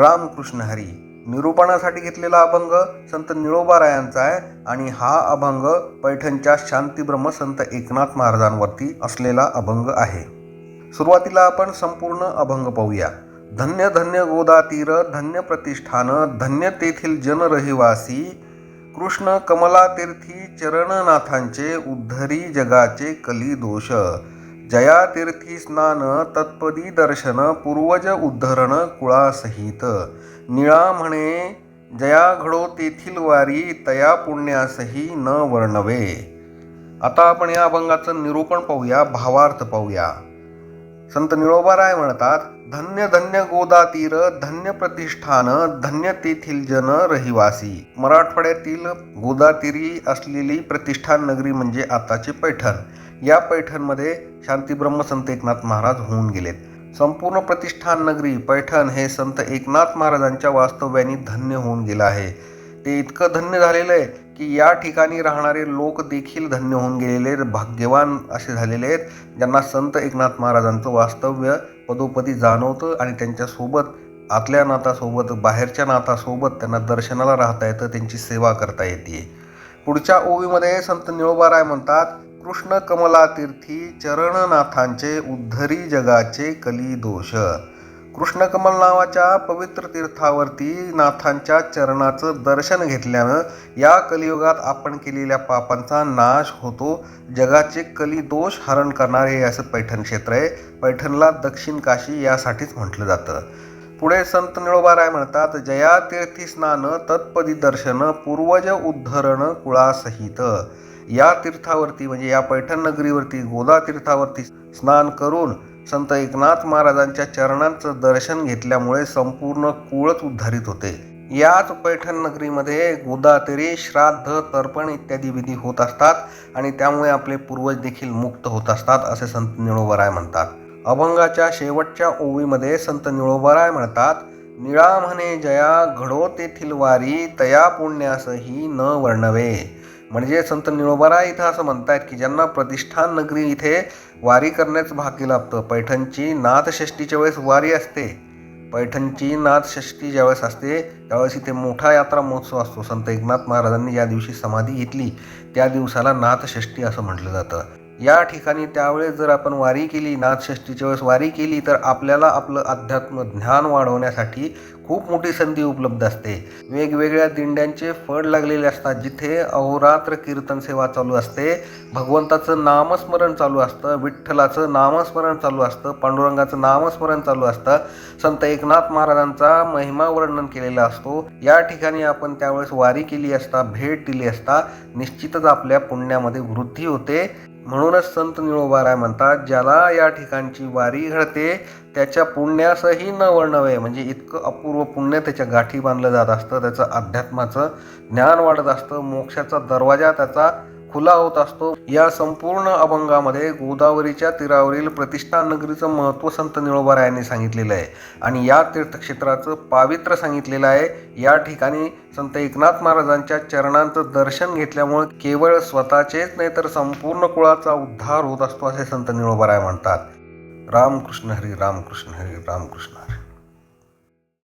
रामकृष्ण हरी. निरूपणासाठी घेतलेला अभंग संत निळोबारायांचा आहे आणि हा अभंग पैठणच्या शांतीब्रह्म संत एकनाथ महाराजांवरती असलेला अभंग आहे. सुरुवातीला आपण संपूर्ण अभंग पाहूया. धन्य धन्य गोदातीर धन्य प्रतिष्ठान धन्य तेथील जन रहिवासी कृष्ण कमला तीर्थी चरणनाथांचे उद्धरी जगाचे कली दोष जयातीर्थी स्नान तत्पदी दर्शन पूर्वज उद्धरण कुळासहित. निळा म्हणे जया घडो तेथील वारी तया पुण्यासही न वर्णवे. आता आपण या अभंगाचं निरूपण पाहूया भावार्थ पाहूया. संत निळोबाराय म्हणतात धन्य धन्य गोदा तीर धन्य प्रतिष्ठान धन्य तेथील जन रहिवासी. मराठवाड्यातील गोदातीरी असलेली प्रतिष्ठान नगरी म्हणजे आताची पैठण. या पैठणमध्ये शांतीब्रह्म संत एकनाथ महाराज होऊन गेलेत. संपूर्ण प्रतिष्ठान नगरी पैठण हे संत एकनाथ महाराजांच्या वास्तव्याने धन्य होऊन गेलं आहे. ते इतकं धन्य झालेलं आहे की या ठिकाणी राहणारे लोक देखील धन्य होऊन गेलेले आहेत, भाग्यवान असे झालेले आहेत ज्यांना संत एकनाथ महाराजांचं वास्तव्य पदोपदी जाणवतं आणि त्यांच्यासोबत आतल्या नातासोबत बाहेरच्या नातासोबत त्यांना दर्शनाला राहता येतं त्यांची सेवा करता येते. पुढच्या ओवीमध्ये संत निळोबाराय म्हणतात कृष्ण चरणनाथांचे उद्धरी जगाचे कली दोष नावाच्या पवित्र तीर्थावरती नाथांच्या चरणाचं दर्शन घेतल्यानं या कलियुगात आपण केलेल्या पापांचा नाश होतो. जगाचे कली दोष हरण करणारे हे असं पैठण क्षेत्र आहे. पैठणला दक्षिण काशी यासाठीच म्हटलं जातं. पुढे संत निळोबाराय म्हणतात जया तीर्थी स्नान तत्पदी दर्शन पूर्वज उद्धरण कुळासहित. या तीर्थावरती म्हणजे या पैठण नगरीवरती गोदा तीर्थावरती स्नान करून संत एकनाथ महाराजांच्या चरणांचं दर्शन घेतल्यामुळे संपूर्ण कुळच उद्धारित होते. याच पैठण नगरीमध्ये गोदातेरी श्राद्ध तर्पण इत्यादी विधी होत असतात आणि त्यामुळे आपले पूर्वज देखील मुक्त होत असतात असे संत निळोबराय म्हणतात. अभंगाच्या शेवटच्या ओवीमध्ये संत निळोबराय म्हणतात निळा म्हणे जया घडो तेथील वारी तया पुण्यासही न वर्णवे. म्हणजे संत निळोबारा इथं असं म्हणतायत की ज्यांना प्रतिष्ठान नगरी इथे वारी करण्याचं भाग्य लाभतं पैठणची नाथषष्टीच्या वेळेस वारी असते पैठणची नाथषष्टी ज्यावेळेस असते त्यावेळेस इथे मोठा यात्रा महोत्सव असतो. संत एकनाथ महाराजांनी ज्या दिवशी समाधी घेतली त्या दिवसाला नाथषष्टी असं म्हटलं जातं. या ठिकाणी त्यावेळेस जर आपण वारी केली नाथषष्टीच्या वेळेस वारी केली तर आपल्याला आपलं अध्यात्म ज्ञान वाढवण्यासाठी खूप मोठी संधी उपलब्ध असते. वेगवेगळ्या दिंड्यांचे फळ लागलेले असतात. जिथे अहोरात्र कीर्तन सेवा चालू असते भगवंताचं नामस्मरण चालू असतं विठ्ठलाचं नामस्मरण चालू असतं पांडुरंगाचं नामस्मरण चालू असतं. संत एकनाथ महाराजांचा महिमा वर्णन केलेला असतो. या ठिकाणी आपण त्यावेळेस वारी केली असता भेट दिली असता निश्चितच आपल्या पुण्यामध्ये वृद्धी होते. म्हणूनच संत निळोबाराय म्हणतात ज्याला या ठिकाणची वारी घडते त्याच्या पुण्यासही न वर्णवे म्हणजे इतकं अपूर्व पुण्य त्याच्या गाठी बांधलं जात असतं त्याचं अध्यात्माचं ज्ञान वाढत असतं मोक्षाचा दरवाजा त्याचा खुला होत असतो. या संपूर्ण अभंगामध्ये गोदावरीच्या तीरावरील प्रतिष्ठान नगरीचं महत्त्व संत निळोबारायांनी सांगितलेलं आहे. आणि या तीर्थक्षेत्राचं पावित्र्य सांगितलेलं आहे. या ठिकाणी संत एकनाथ महाराजांच्या चरणांचं दर्शन घेतल्यामुळे केवळ स्वतःचेच नाही तर संपूर्ण कुळाचा उद्धार होत असतो असे संत निळोबाराय म्हणतात. रामकृष्ण हरी रामकृष्ण हरी रामकृष्ण हरी.